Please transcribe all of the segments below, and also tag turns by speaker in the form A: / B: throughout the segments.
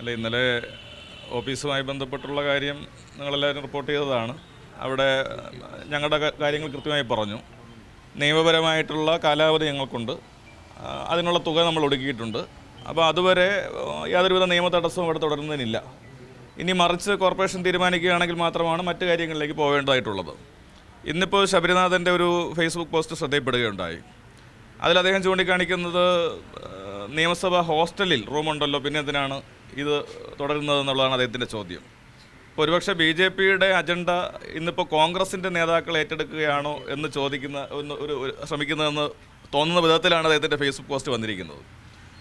A: അല്ല ഇന്നലെ ഓഫീസുമായി ബന്ധപ്പെട്ടുള്ള കാര്യം നിങ്ങളെല്ലാവരും റിപ്പോർട്ട് ചെയ്തതാണ്. അവിടെ ഞങ്ങളുടെ കാര്യങ്ങൾ കൃത്യമായി പറഞ്ഞു. നിയമപരമായിട്ടുള്ള കാലാവധി ഞങ്ങൾക്കുണ്ട്. അതിനുള്ള തുക നമ്മൾ ഒടുക്കിയിട്ടുണ്ട്. അപ്പോൾ അതുവരെ യാതൊരുവിധ നിയമ തടസ്സവും ഇവിടെ തുടരുന്നതിനില്ല. ഇനി മറിച്ച് കോർപ്പറേഷൻ തീരുമാനിക്കുകയാണെങ്കിൽ മാത്രമാണ് മറ്റു കാര്യങ്ങളിലേക്ക് പോകേണ്ടതായിട്ടുള്ളത്. ഇന്നിപ്പോൾ ശബരിനാഥന്റെ ഒരു ഫേസ്ബുക്ക് പോസ്റ്റ് ശ്രദ്ധയിൽപ്പെടുകയുണ്ടായി. അതിൽ അദ്ദേഹം ചൂണ്ടിക്കാണിക്കുന്നത് നിയമസഭ ഹോസ്റ്റലിൽ റൂമുണ്ടല്ലോ പിന്നെ എന്തിനാണ് ഇത് തുടരുന്നത് എന്നുള്ളതാണ് അദ്ദേഹത്തിന്റെ ചോദ്യം. ഇപ്പോൾ ഒരുപക്ഷെ ബി ജെ പിയുടെ അജണ്ട ഇന്നിപ്പോൾ കോൺഗ്രസിന്റെ നേതാക്കൾ ഏറ്റെടുക്കുകയാണോ എന്ന് ചോദിക്കുന്ന ഒന്ന് ഒരു ശ്രമിക്കുന്നതെന്ന് തോന്നുന്ന വിധത്തിലാണ് അദ്ദേഹത്തിന്റെ ഫേസ്ബുക്ക് പോസ്റ്റ് വന്നിരിക്കുന്നത്.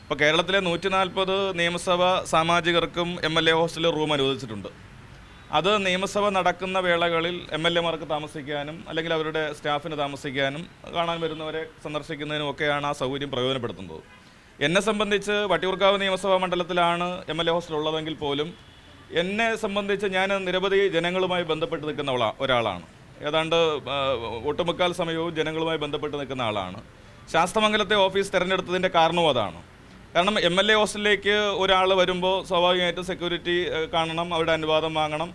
A: ഇപ്പോൾ കേരളത്തിലെ നൂറ്റി നാൽപ്പത് നിയമസഭ സാമാജികർക്കും എം എൽ എ ഹോസ്റ്റലിൽ റൂം അനുവദിച്ചിട്ടുണ്ട്. അത് നിയമസഭ നടക്കുന്ന വേളകളിൽ എം എൽ എമാർക്ക് താമസിക്കാനും അല്ലെങ്കിൽ അവരുടെ സ്റ്റാഫിന് താമസിക്കാനും കാണാൻ വരുന്നവരെ സന്ദർശിക്കുന്നതിനും ഒക്കെയാണ് ആ സൗകര്യം പ്രയോജനപ്പെടുത്തുന്നത്. എന്നെ സംബന്ധിച്ച് വട്ടിയൂർക്കാവ് നിയമസഭാ മണ്ഡലത്തിലാണ് എം എൽ എ ഹോസ്റ്റൽ ഉള്ളതെങ്കിൽ പോലും എന്നെ സംബന്ധിച്ച് ഞാൻ നിരവധി ജനങ്ങളുമായി ബന്ധപ്പെട്ട് നിൽക്കുന്ന ഒരാളാണ്. ഏതാണ്ട് ഒട്ടുമുക്കാൽ സമയവും ജനങ്ങളുമായി ബന്ധപ്പെട്ട് നിൽക്കുന്ന ആളാണ്. ശാസ്തമംഗലത്തെ ഓഫീസ് തിരഞ്ഞെടുത്തതിന്റെ കാരണവും അതാണ്. കാരണം എം എൽ എ ഹോസ്റ്റലിലേക്ക് ഒരാൾ വരുമ്പോൾ സ്വാഭാവികമായിട്ടും സെക്യൂരിറ്റി കാണണം അവരുടെ അനുവാദം വാങ്ങണം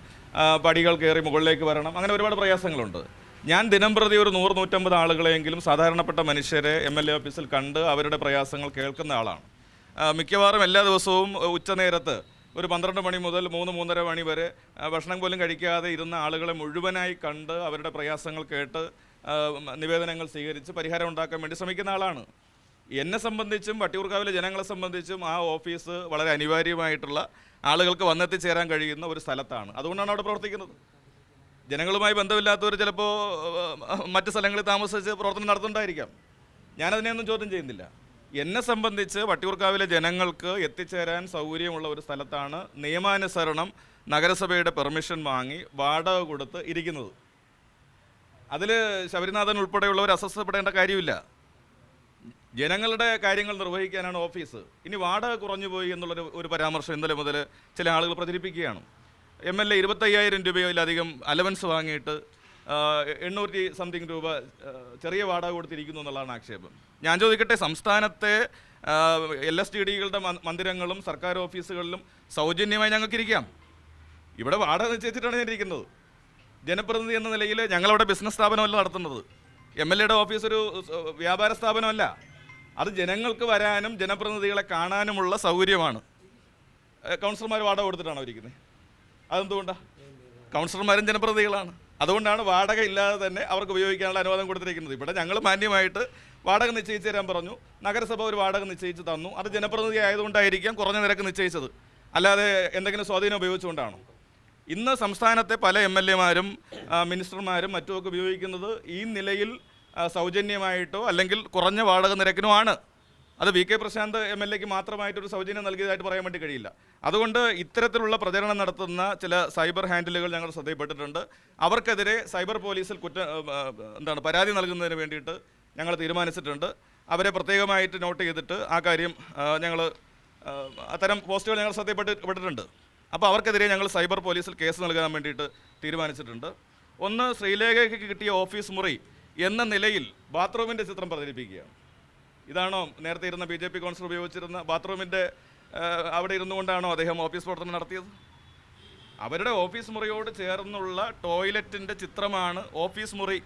A: പടികൾ കയറി മുകളിലേക്ക് വരണം അങ്ങനെ ഒരുപാട് പ്രയാസങ്ങളുണ്ട്. ഞാൻ ദിനം പ്രതി ഒരു നൂറ് നൂറ്റമ്പത് ആളുകളെയെങ്കിലും സാധാരണപ്പെട്ട മനുഷ്യരെ എം എൽ എ ഓഫീസിൽ കണ്ട് അവരുടെ പ്രയാസങ്ങൾ കേൾക്കുന്ന ആളാണ്. മിക്കവാറും എല്ലാ ദിവസവും ഉച്ചനേരത്ത് ഒരു പന്ത്രണ്ട് മണി മുതൽ മൂന്ന് മൂന്നര മണി വരെ ഭക്ഷണം പോലും കഴിക്കാതെ ഇരുന്ന ആളുകളെ മുഴുവനായി കണ്ട് അവരുടെ പ്രയാസങ്ങൾ കേട്ട് നിവേദനങ്ങൾ സ്വീകരിച്ച് പരിഹാരം ഉണ്ടാക്കാൻ വേണ്ടി ശ്രമിക്കുന്ന ആളാണ്. എന്നെ സംബന്ധിച്ചും വട്ടിയൂർക്കാവിലെ ജനങ്ങളെ സംബന്ധിച്ചും ആ ഓഫീസ് വളരെ അനിവാര്യമായിട്ടുള്ള ആളുകൾക്ക് വന്നെത്തിച്ചേരാൻ കഴിയുന്ന ഒരു സ്ഥലത്താണ്. അതുകൊണ്ടാണ് അവിടെ പ്രവർത്തിക്കുന്നത്. ജനങ്ങളുമായി ബന്ധമില്ലാത്തവർ ചിലപ്പോൾ മറ്റ് സ്ഥലങ്ങളിൽ താമസിച്ച് പ്രവർത്തനം നടത്തുന്നുണ്ടായിരിക്കാം. ഞാനതിനെയൊന്നും ചോദ്യം ചെയ്യുന്നില്ല. എന്നെ സംബന്ധിച്ച് വട്ടിയൂർക്കാവിലെ ജനങ്ങൾക്ക് എത്തിച്ചേരാൻ സൗകര്യമുള്ള ഒരു സ്ഥലത്താണ് നിയമാനുസരണം നഗരസഭയുടെ പെർമിഷൻ വാങ്ങി വാടക കൊടുത്ത് ഇരിക്കുന്നത്. അതിൽ ശബരിനാഥൻ ഉൾപ്പെടെയുള്ളവർ അസ്വസ്ഥപ്പെടേണ്ട കാര്യമില്ല. ജനങ്ങളുടെ കാര്യങ്ങൾ നിർവഹിക്കാനാണ് ഓഫീസ്. ഇനി വാടക കുറഞ്ഞു പോയി എന്നുള്ളൊരു ഒരു പരാമർശം ഇന്നലെ മുതൽ ചില ആളുകൾ പ്രചരിപ്പിക്കുകയാണ്. എം എൽ എ ഇരുപത്തയ്യായിരം രൂപയിലധികം അലവൻസ് വാങ്ങിയിട്ട് എണ്ണൂറ്റി സംതിങ് രൂപ ചെറിയ വാടക കൊടുത്തിരിക്കുന്നു എന്നുള്ളതാണ് ആക്ഷേപം. ഞാൻ ചോദിക്കട്ടെ സംസ്ഥാനത്തെ എൽ എസ് ടി ഡികളുടെ മന്ദിരങ്ങളും സർക്കാർ ഓഫീസുകളിലും സൗജന്യമായി ഞങ്ങൾക്ക് ഇരിക്കാം ഇവിടെ വാടക നിശ്ചയിച്ചിട്ടാണ് ഞാൻ ഇരിക്കുന്നത്. ജനപ്രതിനിധി എന്ന നിലയിൽ ഞങ്ങളവിടെ ബിസിനസ് സ്ഥാപനമല്ല നടത്തുന്നത്. എം എൽ എയുടെ ഓഫീസ് ഒരു വ്യാപാര സ്ഥാപനമല്ല. അത് ജനങ്ങൾക്ക് വരാനും ജനപ്രതിനിധികളെ കാണാനുമുള്ള സൗകര്യമാണ്. കൗൺസിലർമാർ വാടക കൊടുത്തിട്ടാണ് ഇരിക്കുന്നത് അതെന്തുകൊണ്ടാണ് കൗൺസിലർമാരും ജനപ്രതികളാണ് അതുകൊണ്ടാണ് വാടക ഇല്ലാതെ തന്നെ അവർക്ക് ഉപയോഗിക്കാനുള്ള അനുവാദം കൊടുത്തിരിക്കുന്നത്. ഇവിടെ ഞങ്ങൾ മാന്യമായിട്ട് വാടക നിശ്ചയിച്ച് തരാൻ പറഞ്ഞു. നഗരസഭ ഒരു വാടക നിശ്ചയിച്ച് തന്നു. അത് ജനപ്രതിനിധി ആയതുകൊണ്ടായിരിക്കാം കുറഞ്ഞ നിരക്ക് നിശ്ചയിച്ചത്. അല്ലാതെ എന്തെങ്കിലും സ്വാധീനം ഉപയോഗിച്ചുകൊണ്ടാണോ? ഇന്ന് സംസ്ഥാനത്തെ പല എം എൽ എമാരും മിനിസ്റ്റർമാരും മറ്റുമൊക്കെ ഉപയോഗിക്കുന്നത് ഈ നിലയിൽ സൗജന്യമായിട്ടോ അല്ലെങ്കിൽ കുറഞ്ഞ വാടക നിരക്കിനോ ആണ്. അത് V K Prashanth M L എക്ക് മാത്രമായിട്ടൊരു സൗജന്യം നൽകിയതായിട്ട് പറയാൻ വേണ്ടി കഴിയില്ല. അതുകൊണ്ട് ഇത്തരത്തിലുള്ള പ്രചരണം നടത്തുന്ന ചില സൈബർ ഹാൻഡിലുകൾ ഞങ്ങൾ ശ്രദ്ധയിൽപ്പെട്ടിട്ടുണ്ട്. അവർക്കെതിരെ സൈബർ പോലീസിൽ കുറ്റ എന്താണ് പരാതി നൽകുന്നതിന് വേണ്ടിയിട്ട് ഞങ്ങൾ തീരുമാനിച്ചിട്ടുണ്ട്. അവരെ പ്രത്യേകമായിട്ട് നോട്ട് ചെയ്തിട്ട് ആ കാര്യം ഞങ്ങൾ അത്തരം പോസ്റ്റുകൾ ഞങ്ങൾ ശ്രദ്ധയിൽപ്പെട്ടിട്ടുണ്ട് അപ്പോൾ അവർക്കെതിരെ ഞങ്ങൾ സൈബർ പോലീസിൽ കേസ് നൽകാൻ വേണ്ടിയിട്ട് തീരുമാനിച്ചിട്ടുണ്ട്. ഒന്ന് ശ്രീലേഖയ്ക്ക് കിട്ടിയ ഓഫീസ് മുറി എന്ന നിലയിൽ ബാത്റൂമിന്റെ ചിത്രം പ്രചരിപ്പിക്കുകയാണ്. ഇതാണോ നേരത്തെ ഇരുന്ന ബി ജെ പി കൗൺസിലർ ഉപയോഗിച്ചിരുന്ന ബാത്റൂമിന്റെ അവിടെ ഇരുന്നു കൊണ്ടാണോ അദ്ദേഹം ഓഫീസ് പ്രവർത്തനം നടത്തിയത്? അവരുടെ ഓഫീസ് മുറിയോട് ചേർന്നുള്ള ടോയ്ലറ്റിന്റെ ചിത്രമാണ് ഓഫീസ് മുറി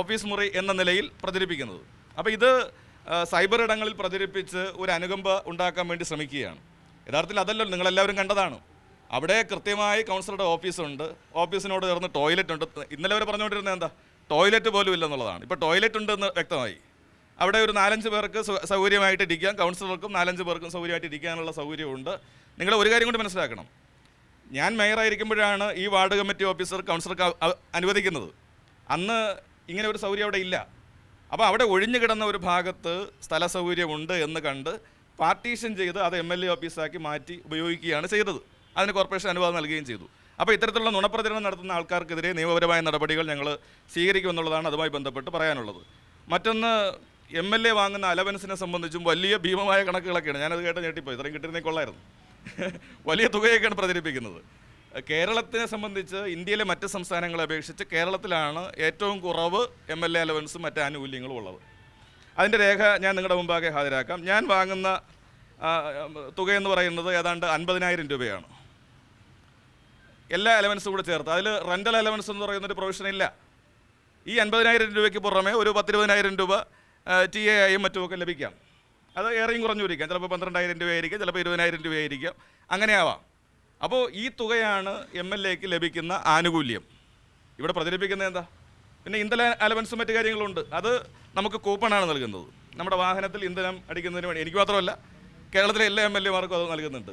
A: ഓഫീസ് മുറി എന്ന നിലയിൽ പ്രചരിപ്പിക്കുന്നത്. അപ്പോൾ ഇത് സൈബർ ഇടങ്ങളിൽ പ്രചരിപ്പിച്ച് ഒരു അനുകമ്പ ഉണ്ടാക്കാൻ വേണ്ടി ശ്രമിക്കുകയാണ്. യഥാർത്ഥത്തിൽ അതല്ലല്ലോ നിങ്ങളെല്ലാവരും കണ്ടതാണ്. അവിടെ കൃത്യമായി കൗൺസിലറുടെ ഓഫീസുണ്ട് ഓഫീസിനോട് ചേർന്ന് ടോയ്ലറ്റ് ഉണ്ട് ഇന്നലെ അവർ പറഞ്ഞുകൊണ്ടിരുന്നത് എന്താ? ടോയ്ലറ്റ് പോലും ഇല്ലെന്നുള്ളതാണ്. ഇപ്പോൾ ടോയ്ലറ്റ് ഉണ്ടെന്ന് വ്യക്തമായി. അവിടെ ഒരു നാലഞ്ച് പേർക്ക് സൗകര്യമായിട്ട് ഇരിക്കാം കൗൺസിലർക്കും നാലഞ്ച് പേർക്കും സൗകര്യമായിട്ട് ഇരിക്കാനുള്ള സൗകര്യമുണ്ട് നിങ്ങൾ ഒരു കാര്യം കൊണ്ട് മനസ്സിലാക്കണം. ഞാൻ മേയറായിരിക്കുമ്പോഴാണ് ഈ വാർഡ് കമ്മിറ്റി ഓഫീസർ കൗൺസിലർക്ക് അനുവദിക്കുന്നത്. അന്ന് ഇങ്ങനെ ഒരു സൗകര്യം അവിടെ ഇല്ല. അപ്പോൾ അവിടെ ഒഴിഞ്ഞു കിടന്ന ഒരു ഭാഗത്ത് സ്ഥല സൗകര്യമുണ്ട് എന്ന് കണ്ട് പാർട്ടീഷൻ ചെയ്ത് അത് എം എൽ എ ഓഫീസാക്കി മാറ്റി ഉപയോഗിക്കുകയാണ് ചെയ്തത്. അതിന് കോർപ്പറേഷൻ അനുവാദം നൽകുകയും ചെയ്തു. അപ്പോൾ ഇത്തരത്തിലുള്ള നുണപ്രചരണം നടത്തുന്ന ആൾക്കാർക്കെതിരെ നിയമപരമായ നടപടികൾ ഞങ്ങൾ സ്വീകരിക്കുമെന്നുള്ളതാണ് അതുമായി ബന്ധപ്പെട്ട് പറയാനുള്ളത്. മറ്റൊന്ന് എം എൽ എ വാങ്ങുന്ന അലവൻസിനെ സംബന്ധിച്ചും വലിയ ഭീമമായ കണക്കുകളൊക്കെയാണ്. ഞാനത് കേട്ട് ഞെട്ടിപ്പോയി. ഇത്രയും കിട്ടുന്നേ കൊള്ളായിരുന്നു. വലിയ തുകയൊക്കെയാണ് പ്രചരിപ്പിക്കുന്നത്. കേരളത്തിനെ സംബന്ധിച്ച് ഇന്ത്യയിലെ മറ്റ് സംസ്ഥാനങ്ങളെ അപേക്ഷിച്ച് കേരളത്തിലാണ് ഏറ്റവും കുറവ് എം എൽ എ അലവൻസും മറ്റ് ആനുകൂല്യങ്ങളും ഉള്ളത്. അതിന്റെ രേഖ ഞാൻ നിങ്ങളുടെ മുമ്പാകെ ഹാജരാക്കാം. ഞാൻ വാങ്ങുന്ന തുകയെന്ന് പറയുന്നത് ഏതാണ്ട് അൻപതിനായിരം രൂപയാണ്. എല്ലാ അലവൻസും കൂടെ ചേർത്ത്. അതിൽ റെന്റൽ അലവൻസ് എന്ന് പറയുന്നൊരു പ്രൊവിഷൻ ഇല്ല ഈ അൻപതിനായിരം രൂപയ്ക്ക് പുറമെ ഒരു പത്തിരുപതിനായിരം രൂപ ടി എ ആയും മറ്റുമൊക്കെ ലഭിക്കാം. അത് ഏറെയും കുറഞ്ഞുമിരിക്കാം ചിലപ്പോൾ പന്ത്രണ്ടായിരം രൂപയായിരിക്കാം ചിലപ്പോൾ ഇരുപതിനായിരം രൂപയായിരിക്കാം. അങ്ങനെ ആവാം അപ്പോൾ ഈ തുകയാണ് എം എൽ എക്ക് ലഭിക്കുന്ന ആനുകൂല്യം. ഇവിടെ പ്രചരിപ്പിക്കുന്നത് എന്താ? പിന്നെ ഇന്ധന അലവൻസും മറ്റു കാര്യങ്ങളുണ്ട് അത് നമുക്ക് കൂപ്പണാണ് നൽകുന്നത്. നമ്മുടെ വാഹനത്തിൽ ഇന്ധനം അടിക്കുന്നതിന് വേണ്ടി. എനിക്ക് മാത്രമല്ല കേരളത്തിലെ എല്ലാ എം എൽ എമാർക്കും അത് നൽകുന്നുണ്ട്.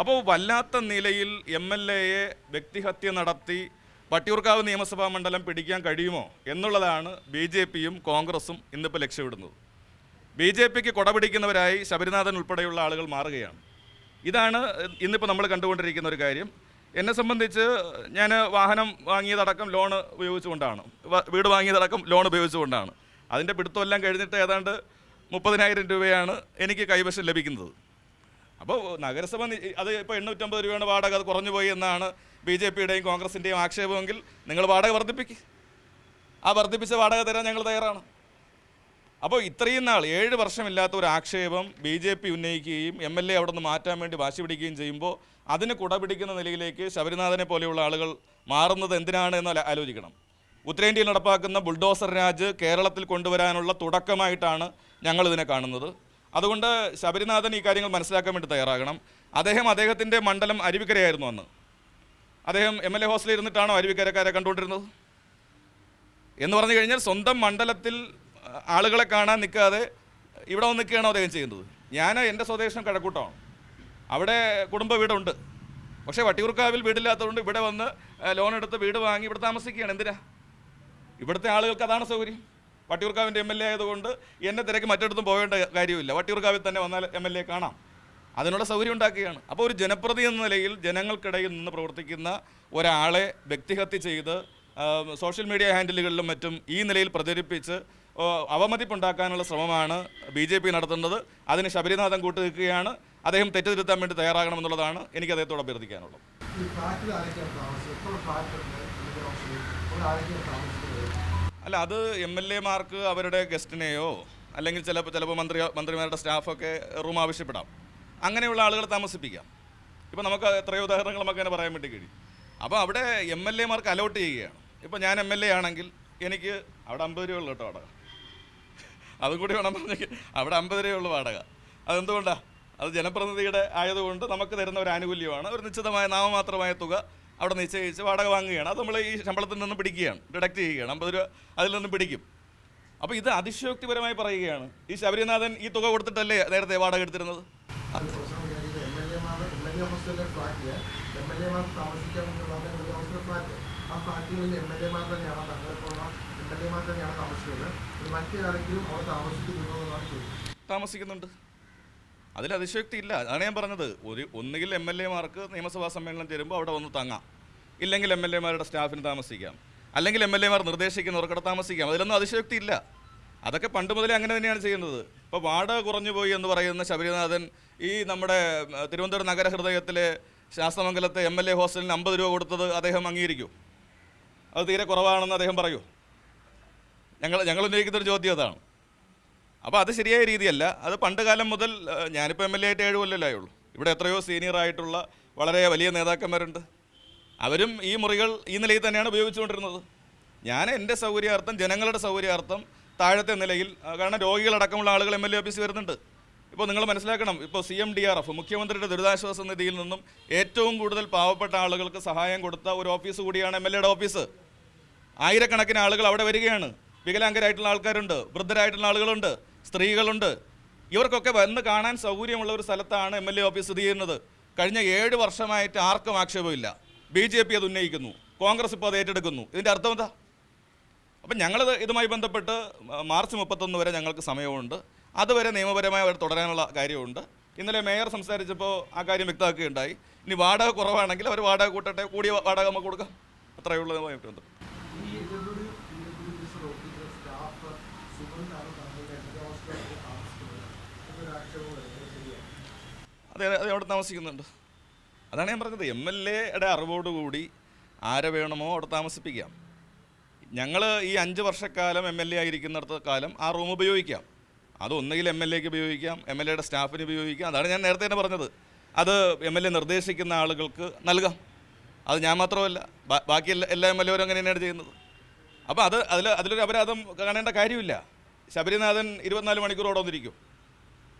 A: അപ്പോൾ വല്ലാത്ത നിലയിൽ എം എൽ എയെ വ്യക്തിഹത്യ നടത്തി വട്ടിയൂർക്കാവ് നിയമസഭാ മണ്ഡലം പിടിക്കാൻ കഴിയുമോ എന്നുള്ളതാണ് ബി ജെ പിയും കോൺഗ്രസും ഇന്നിപ്പോൾ ലക്ഷ്യമിടുന്നത്. ബി ജെ പിക്ക് കൊടപിടിക്കുന്നവരായി ശബരിനാഥൻ ഉൾപ്പെടെയുള്ള ആളുകൾ മാറുകയാണ്. ഇതാണ് ഇന്നിപ്പോൾ നമ്മൾ കണ്ടുകൊണ്ടിരിക്കുന്ന ഒരു കാര്യം. എന്നെ സംബന്ധിച്ച് ഞാൻ വാഹനം വാങ്ങിയതടക്കം ലോൺ ഉപയോഗിച്ചുകൊണ്ടാണ്. വീട് വാങ്ങിയതടക്കം ലോൺ ഉപയോഗിച്ചുകൊണ്ടാണ്. അതിന്റെ പിടുത്തമെല്ലാം കഴിഞ്ഞിട്ട് ഏതാണ്ട് മുപ്പതിനായിരം രൂപയാണ് എനിക്ക് കൈവശം ലഭിക്കുന്നത്. അപ്പോൾ നഗരസഭ അത് ഇപ്പോൾ എണ്ണൂറ്റമ്പത് രൂപയാണ് വാടക അത് കുറഞ്ഞു പോയി എന്നാണ് ബി ജെ പിയുടെയും കോൺഗ്രസിന്റെയും ആക്ഷേപമെങ്കിൽ നിങ്ങൾ വാടക വർദ്ധിപ്പിക്കുക ആ വർദ്ധിപ്പിച്ച വാടക തരാൻ ഞങ്ങൾ തയ്യാറാണ്. അപ്പോൾ ഇത്രയും നാൾ ഏഴ് വർഷമില്ലാത്ത ഒരു ആക്ഷേപം ബി ജെ പി ഉന്നയിക്കുകയും എം എൽ എ അവിടെ നിന്ന് മാറ്റാൻ വേണ്ടി വാശി പിടിക്കുകയും ചെയ്യുമ്പോൾ അതിന് കുടപിടിക്കുന്ന നിലയിലേക്ക് ശബരിനാഥനെ പോലെയുള്ള ആളുകൾ മാറുന്നത് എന്തിനാണ് എന്ന് ആലോ- ആലോചിക്കണം. ഉത്തരേന്ത്യയിൽ നടപ്പാക്കുന്ന ബുൾഡോസർ രാജ് കേരളത്തിൽ കൊണ്ടുവരാനുള്ള തുടക്കമായിട്ടാണ് ഞങ്ങൾ ഇതിനെ കാണുന്നത്. അതുകൊണ്ട് ശബരിനാഥൻ ഈ കാര്യങ്ങൾ മനസ്സിലാക്കാൻ വേണ്ടി തയ്യാറാകണം. അദ്ദേഹം അദ്ദേഹത്തിന്റെ മണ്ഡലം അരുവിക്കരയായിരുന്നു അന്ന്. അദ്ദേഹം എം എൽ എ ഹോസ്റ്റലിൽ ഇരുന്നിട്ടാണോ അരുവിക്കരക്കാരെ കണ്ടുകൊണ്ടിരുന്നത്? എന്ന് പറഞ്ഞു കഴിഞ്ഞാൽ സ്വന്തം മണ്ഡലത്തിൽ ആളുകളെ കാണാൻ നിൽക്കാതെ ഇവിടെ വന്ന് നിൽക്കുകയാണോ അദ്ദേഹം ചെയ്യുന്നത്? ഞാൻ എന്റെ സ്വദേശം കഴക്കൂട്ടമാണ് അവിടെ കുടുംബ വീടുണ്ട്. പക്ഷേ വട്ടിയൂർക്കാവിൽ വീടില്ലാത്തതുകൊണ്ട് ഇവിടെ വന്ന് ലോൺ എടുത്ത് വീട് വാങ്ങി ഇവിടെ താമസിക്കുകയാണ്. എന്തിനാ? ഇവിടുത്തെ ആളുകൾക്ക് അതാണ് സൗകര്യം. വട്ടിയൂർക്കാവിന്റെ എം എൽ എ ആയതുകൊണ്ട് എന്നെ തിരക്ക് മറ്റിടത്തും പോകേണ്ട കാര്യമില്ല. വട്ടിയൂർക്കാവിൽ തന്നെ വന്നാൽ എം എൽ എ കാണാം. അതിനുള്ള സൗകര്യം ഉണ്ടാക്കുകയാണ്. അപ്പോൾ ഒരു ജനപ്രതി എന്ന നിലയിൽ ജനങ്ങൾക്കിടയിൽ നിന്ന് പ്രവർത്തിക്കുന്ന ഒരാളെ വ്യക്തിഹത്യ ചെയ്ത് സോഷ്യൽ മീഡിയ ഹാൻഡിലുകളിലും മറ്റും ഈ നിലയിൽ പ്രചരിപ്പിച്ച് അവമതിപ്പുണ്ടാക്കാനുള്ള ശ്രമമാണ് ബി ജെ പി നടത്തുന്നത്. അതിന് ശബരിനാഥൻ കൂട്ടുനിൽക്കുകയാണ്. അദ്ദേഹം തെറ്റുതിരുത്താൻ വേണ്ടി തയ്യാറാകണമെന്നുള്ളതാണ് എനിക്ക് അദ്ദേഹത്തോട് അഭ്യർത്ഥിക്കാനുള്ളത്. അല്ല അത് എം എൽ എമാർക്ക് അവരുടെ ഗസ്റ്റിനെയോ അല്ലെങ്കിൽ ചിലപ്പോൾ ചിലപ്പോൾ മന്ത്രി മന്ത്രിമാരുടെ സ്റ്റാഫൊക്കെ റൂം ആവശ്യപ്പെടാം. അങ്ങനെയുള്ള ആളുകളെ താമസിപ്പിക്കാം. ഇപ്പോൾ നമുക്ക് എത്രയോ ഉദാഹരണങ്ങൾ നമുക്ക് അങ്ങനെ പറയാൻ വേണ്ടി കഴിയും. അപ്പോൾ അവിടെ എം എൽ എമാർക്ക് അലോട്ട് ചെയ്യുകയാണ്. ഇപ്പോൾ ഞാൻ എം എൽ എ ആണെങ്കിൽ എനിക്ക് അവിടെ അമ്പത് രൂപ ഉള്ളൂ കേട്ടോ വാടക. അതും കൂടി വേണം പറഞ്ഞെങ്കിൽ അവിടെ അമ്പത് രൂപയുള്ള വാടക. അതെന്തുകൊണ്ടാണ് അത് ജനപ്രതിനിധിയുടെ ആയതുകൊണ്ട് നമുക്ക് തരുന്ന ഒരു ആനുകൂല്യമാണ്. ഒരു നിശ്ചിതമായ നാമമാത്രമായ തുക അവിടെ നിശ്ചയിച്ച് വാടക വാങ്ങുകയാണ്. അത് നമ്മൾ ഈ ശമ്പളത്തിൽ നിന്ന് പിടിക്കുകയാണ്. ഡിഡക്റ്റ് ചെയ്യുകയാണ്. അമ്പത് രൂപ അതിൽ നിന്ന് പിടിക്കും. അപ്പോൾ ഇത് അതിശയോക്തിപരമായി പറയുകയാണ്. ഈ ശബരിനാഥൻ ഈ തുക കൊടുത്തിട്ടല്ലേ നേരത്തെ വാടക എടുത്തിരുന്നത്?
B: താമസിക്കുന്നുണ്ടോ.
A: അതിൽ അതിശയോക്തി ഇല്ല. അതാണ് ഞാൻ പറഞ്ഞത്. ഒരു ഒന്നുകിൽ എം എൽ എമാർക്ക് നിയമസഭാ സമ്മേളനം ചേരുമ്പോൾ അവിടെ വന്ന് തങ്ങാം. ഇല്ലെങ്കിൽ എം എൽ എമാരുടെ സ്റ്റാഫിന് താമസിക്കാം. അല്ലെങ്കിൽ എം എൽ എമാർ നിർദ്ദേശിക്കുന്നവർക്ക് അവിടെ താമസിക്കാം. അതിലൊന്നും അതിശയോക്തി ഇല്ല. അതൊക്കെ പണ്ട് മുതലേ അങ്ങനെ തന്നെയാണ് ചെയ്യുന്നത്. ഇപ്പോൾ വാടക കുറഞ്ഞു പോയി എന്ന് പറയുന്ന ശബരിനാഥൻ ഈ നമ്മുടെ തിരുവനന്തപുരം നഗരഹൃദയത്തിലെ ശാസ്തമംഗലത്തെ എം എൽ എ ഹോസ്റ്റലിന് അമ്പത് രൂപ കൊടുത്തത് അദ്ദേഹം അംഗീകരിക്കൂ. അത് തീരെ കുറവാണെന്ന് അദ്ദേഹം പറയൂ. ഞങ്ങൾ ഞങ്ങൾ ഉന്നയിക്കുന്നൊരു ചോദ്യം അതാണ്. അപ്പോൾ അത് ശരിയായ രീതിയല്ല. അത് പണ്ട് കാലം മുതൽ ഞാനിപ്പോൾ എം എൽ എ ആയിട്ട് ഏഴ് കൊല്ലമല്ലേ ആയുള്ളൂ. ഇവിടെ എത്രയോ സീനിയർ ആയിട്ടുള്ള വളരെ വലിയ നേതാക്കന്മാരുണ്ട്. അവരും ഈ മുറികൾ ഈ നിലയിൽ തന്നെയാണ് ഉപയോഗിച്ചുകൊണ്ടിരുന്നത്. ഞാൻ എന്റെ സൗകര്യാർത്ഥം ജനങ്ങളുടെ സൗകര്യാർത്ഥം താഴത്തെ നിലയിൽ കാരണം രോഗികളടക്കമുള്ള ആളുകൾ എം എൽ എ ഓഫീസിൽ വരുന്നുണ്ട്. ഇപ്പോൾ നിങ്ങൾ മനസ്സിലാക്കണം ഇപ്പോൾ C M D R F മുഖ്യമന്ത്രിയുടെ ദുരിതാശ്വാസ നിധിയിൽ നിന്നും ഏറ്റവും കൂടുതൽ പാവപ്പെട്ട ആളുകൾക്ക് സഹായം കൊടുത്ത ഒരു ഓഫീസ് കൂടിയാണ് എം എൽ എയുടെ ഓഫീസ്. ആയിരക്കണക്കിന് ആളുകൾ അവിടെ വരികയാണ്. വികലാംഗരായിട്ടുള്ള ആൾക്കാരുണ്ട് വൃദ്ധരായിട്ടുള്ള ആളുകളുണ്ട് സ്ത്രീകളുണ്ട്. ഇവർക്കൊക്കെ വന്ന് കാണാൻ സൗകര്യമുള്ള ഒരു സ്ഥലത്താണ് എം എൽ എ ഓഫീസ് സ്ഥിതി ചെയ്യുന്നത്. കഴിഞ്ഞ ഏഴ് വർഷമായിട്ട് ആർക്കും ആക്ഷേപമില്ല. ബി ജെ പി അത് ഉന്നയിക്കുന്നു കോൺഗ്രസ് ഇപ്പോൾ അത് ഏറ്റെടുക്കുന്നു. ഇതിന്റെ അർത്ഥം എന്താ? അപ്പം ഞങ്ങളത് ഇതുമായി ബന്ധപ്പെട്ട് മാർച്ച് മുപ്പത്തൊന്ന് വരെ ഞങ്ങൾക്ക് സമയമുണ്ട്. അതുവരെ നിയമപരമായി അവർ തുടരാനുള്ള കാര്യമുണ്ട്. ഇന്നലെ മേയർ സംസാരിച്ചപ്പോൾ ആ കാര്യം വ്യക്തമാക്കുകയുണ്ടായി. ഇനി വാടക കുറവാണെങ്കിൽ അവർ വാടക കൂട്ടട്ടെ കൂടിയ വാടക നമുക്ക് കൊടുക്കാം. അത്രയേ ഉള്ളൂ
B: ആക്ഷേപം
A: അതെ അതെ അവിടെ താമസിക്കുന്നുണ്ട്. അതാണ് ഞാൻ പറഞ്ഞത്. എം എൽ എയുടെ അറിവോടുകൂടി ആരെ വേണമോ അവിടെ താമസിപ്പിക്കാം. ഞങ്ങൾ ഈ അഞ്ച് വർഷക്കാലം എം എൽ എ ആയിരിക്കുന്നിടത്ത കാലം ആ റൂം ഉപയോഗിക്കാം. അത് ഒന്നുകിൽ എം എൽ എക്ക് ഉപയോഗിക്കാം എം എൽ എയുടെ സ്റ്റാഫിന് ഉപയോഗിക്കാം. അതാണ് ഞാൻ നേരത്തെ തന്നെ പറഞ്ഞത്. അത് എം എൽ എ നിർദ്ദേശിക്കുന്ന ആളുകൾക്ക് നൽകാം. അത് ഞാൻ മാത്രമല്ല ബാക്കി എല്ലാ എല്ലാ എം എൽ എവരും അങ്ങനെ തന്നെയാണ് ചെയ്യുന്നത്. അപ്പോൾ അത് അതിൽ അതിലൊരു അപരാധം കാണേണ്ട കാര്യമില്ല. ശബരിനാഥൻ ഇരുപത്തിനാല് മണിക്കൂർ അവിടെ വന്നിരിക്കും.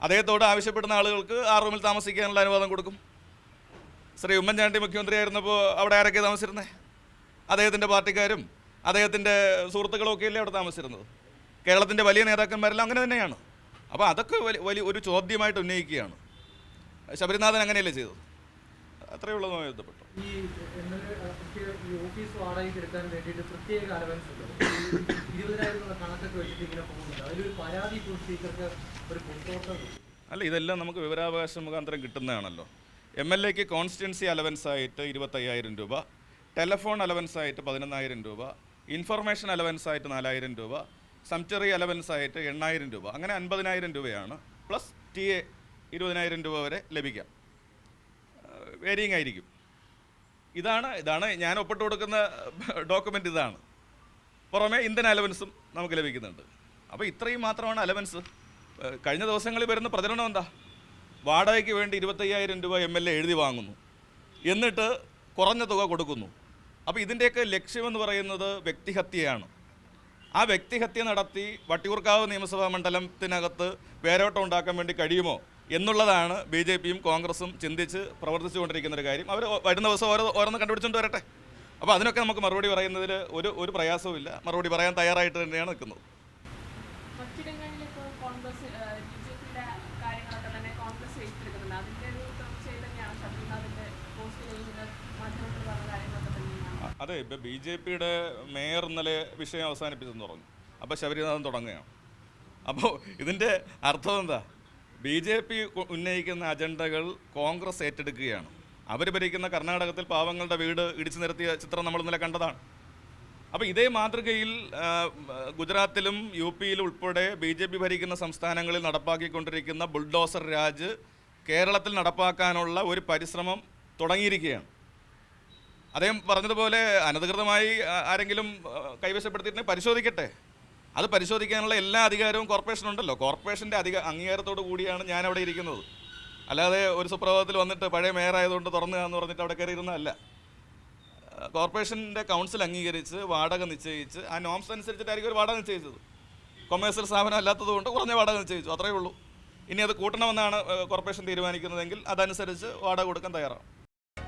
A: അദ്ദേഹത്തോട് ആവശ്യപ്പെടുന്ന ആളുകൾക്ക് ആ റൂമിൽ താമസിക്കാനുള്ള അനുവാദം കൊടുക്കും. ശ്രീ ഉമ്മൻചാണ്ടി മുഖ്യമന്ത്രിയായിരുന്നപ്പോൾ അവിടെ ആരൊക്കെ താമസിച്ചിരുന്നേ? അദ്ദേഹത്തിന്റെ പാർട്ടിക്കാരും അദ്ദേഹത്തിന്റെ സുഹൃത്തുക്കളും ഒക്കെ അല്ലേ അവിടെ താമസിച്ചിരുന്നത്? കേരളത്തിന്റെ വലിയ നേതാക്കന്മാരെല്ലാം അങ്ങനെ തന്നെയാണ്. അപ്പോൾ അതൊക്കെ വലിയ വലിയ ഒരു ചോദ്യമായിട്ട് ഉന്നയിക്കുകയാണ്. ശബരിനാഥൻ അങ്ങനെയല്ലേ ചെയ്തത്? അത്രയേ ഉള്ളതുമായി ബന്ധപ്പെട്ടു.
C: ഈ ഓഫീസ് വാടകയ്ക്ക് എടുക്കാൻ വേണ്ടിയിട്ട് പ്രത്യേക അലവൻസ് കണക്കൊക്കെ വെച്ചിട്ട് ഇങ്ങനെ പോകുന്നുണ്ട്. അതിലൊരു പരാതി ഇപ്പോൾ സ്പീക്കർക്ക് ഒരു
A: അല്ല ഇതെല്ലാം നമുക്ക് വിവരാവകാശ മുഖാന്തരം കിട്ടുന്നതാണല്ലോ. എം എൽ എക്ക് കോൺസ്റ്റിറ്റൻസി അലവൻസ് ആയിട്ട് ഇരുപത്തയ്യായിരം രൂപ ടെലഫോൺ അലവൻസ് ആയിട്ട് പതിനൊന്നായിരം രൂപ ഇൻഫർമേഷൻ അലവൻസ് ആയിട്ട് നാലായിരം രൂപ സംറ്ററി അലവൻസ് ആയിട്ട് എണ്ണായിരം രൂപ. അങ്ങനെ അൻപതിനായിരം രൂപയാണ്. പ്ലസ് ടി എ ഇരുപതിനായിരം രൂപ വരെ ലഭിക്കാം വേരിയങ് ആയിരിക്കും. ഇതാണ് ഇതാണ് ഞാൻ ഒപ്പിട്ട് കൊടുക്കുന്ന ഡോക്യുമെന്റ് ഇതാണ്. പുറമേ ഇന്ത്യൻ അലവൻസും നമുക്ക് ലഭിക്കുന്നുണ്ട്. അപ്പോൾ ഇത്രയും മാത്രമാണ് അലവൻസ് കഴിഞ്ഞ ദിവസങ്ങളിൽ വരുന്ന പ്രചരണം എന്താ? വാടകയ്ക്ക് വേണ്ടി ഇരുപത്തയ്യായിരം രൂപ എം എൽ എ എഴുതി വാങ്ങുന്നു. എന്നിട്ട് കുറഞ്ഞ തുക കൊടുക്കുന്നു. അപ്പോൾ ഇതിന്റെയൊക്കെ ലക്ഷ്യമെന്ന് പറയുന്നത് വ്യക്തിഹത്യയാണ്. ആ വ്യക്തിഹത്യ നടത്തി വട്ടിയൂർക്കാവ് നിയമസഭാ മണ്ഡലത്തിനകത്ത് വേരോട്ടം ഉണ്ടാക്കാൻ വേണ്ടി കഴിയുമോ എന്നുള്ളതാണ് ബി ജെ പിയും കോൺഗ്രസും ചിന്തിച്ച് പ്രവർത്തിച്ചുകൊണ്ടിരിക്കുന്ന ഒരു കാര്യം. അവർ വരുന്ന ദിവസം ഓരോ ഓരോന്ന് കണ്ടുപിടിച്ചുകൊണ്ട് വരട്ടെ. അപ്പോൾ അതിനൊക്കെ നമുക്ക് മറുപടി പറയുന്നതിൽ ഒരു ഒരു പ്രയാസവും ഇല്ല. മറുപടി പറയാൻ തയ്യാറായിട്ട് തന്നെയാണ് നിൽക്കുന്നത്.
D: അതിന്റെ ഒരു
A: അതെ ഇപ്പം ബി ജെ പിയുടെ മേയർ ഇന്നലെ വിഷയം അവസാനിപ്പിച്ചെന്ന് പറഞ്ഞു. അപ്പോൾ ശബരിനാഥൻ തുടങ്ങുകയാണ്. അപ്പോൾ ഇതിന്റെ അർത്ഥം എന്താ? ബി ജെ പി ഉന്നയിക്കുന്ന അജണ്ടകൾ കോൺഗ്രസ് ഏറ്റെടുക്കുകയാണ്. അവർ ഭരിക്കുന്ന കർണാടകത്തിൽ പാവങ്ങളുടെ വീട് ഇടിച്ചു നിരത്തിയ ചിത്രം നമ്മൾ ഇന്നലെ കണ്ടതാണ്. അപ്പോൾ ഇതേ മാതൃകയിൽ ഗുജറാത്തിലും യു പിയിലും ഉൾപ്പെടെ ബി ജെ പി ഭരിക്കുന്ന സംസ്ഥാനങ്ങളിൽ നടപ്പാക്കിക്കൊണ്ടിരിക്കുന്ന ബുൾഡോസർ രാജ് കേരളത്തിൽ നടപ്പാക്കാനുള്ള ഒരു പരിശ്രമം തുടങ്ങിയിരിക്കുകയാണ്. അദ്ദേഹം പറഞ്ഞതുപോലെ അനധികൃതമായി ആരെങ്കിലും കൈവശപ്പെടുത്തിയിട്ടുണ്ടെങ്കിൽ പരിശോധിക്കട്ടെ. അത് പരിശോധിക്കാനുള്ള എല്ലാ അധികാരവും കോർപ്പറേഷൻ ഉണ്ടല്ലോ. കോർപ്പറേഷന്റെ അധിക അംഗീകാരത്തോടു കൂടിയാണ് ഞാൻ അവിടെ ഇരിക്കുന്നത്. അല്ലാതെ ഒരു സുപ്രഭാതത്തിൽ വന്നിട്ട് പഴയ മേയറായതുകൊണ്ട് തുറന്നു എന്ന് പറഞ്ഞിട്ട് അവിടെ കയറി ഇരുന്നതല്ല ആ, കോർപ്പറേഷന്റെ കൗൺസിൽ അംഗീകരിച്ച് വാടക നിശ്ചയിച്ച് ആ നോംസ് അനുസരിച്ചിട്ടായിരിക്കും ഒരു വാടക നിശ്ചയിച്ചത്. കൊമേഴ്സ്യൽ സ്ഥാപനം അല്ലാത്തതുകൊണ്ട് കുറഞ്ഞ വാടക നിശ്ചയിച്ചു. അത്രയേ ഉള്ളൂ. ഇനി അത് കൂട്ടണമെന്നാണ് കോർപ്പറേഷൻ തീരുമാനിക്കുന്നതെങ്കിൽ അതനുസരിച്ച് വാടക കൊടുക്കാൻ തയ്യാറാണ്